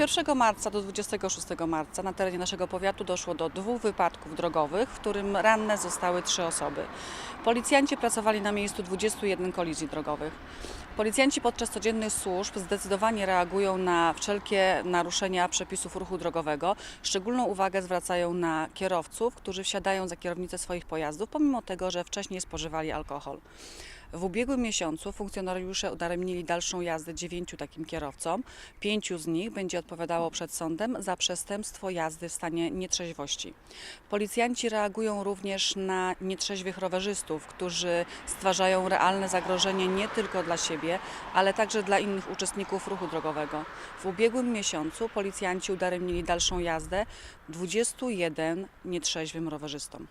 1 marca do 26 marca na terenie naszego powiatu doszło do dwóch wypadków drogowych, w którym ranne zostały trzy osoby. Policjanci pracowali na miejscu 21 kolizji drogowych. Policjanci podczas codziennych służb zdecydowanie reagują na wszelkie naruszenia przepisów ruchu drogowego. Szczególną uwagę zwracają na kierowców, którzy wsiadają za kierownicę swoich pojazdów, pomimo tego, że wcześniej spożywali alkohol. W ubiegłym miesiącu funkcjonariusze udaremnili dalszą jazdę dziewięciu takim kierowcom. Pięciu z nich będzie odpowiadało przed sądem za przestępstwo jazdy w stanie nietrzeźwości. Policjanci reagują również na nietrzeźwych rowerzystów, którzy stwarzają realne zagrożenie nie tylko dla siebie, ale także dla innych uczestników ruchu drogowego. W ubiegłym miesiącu policjanci udaremnili dalszą jazdę 21 nietrzeźwym rowerzystom.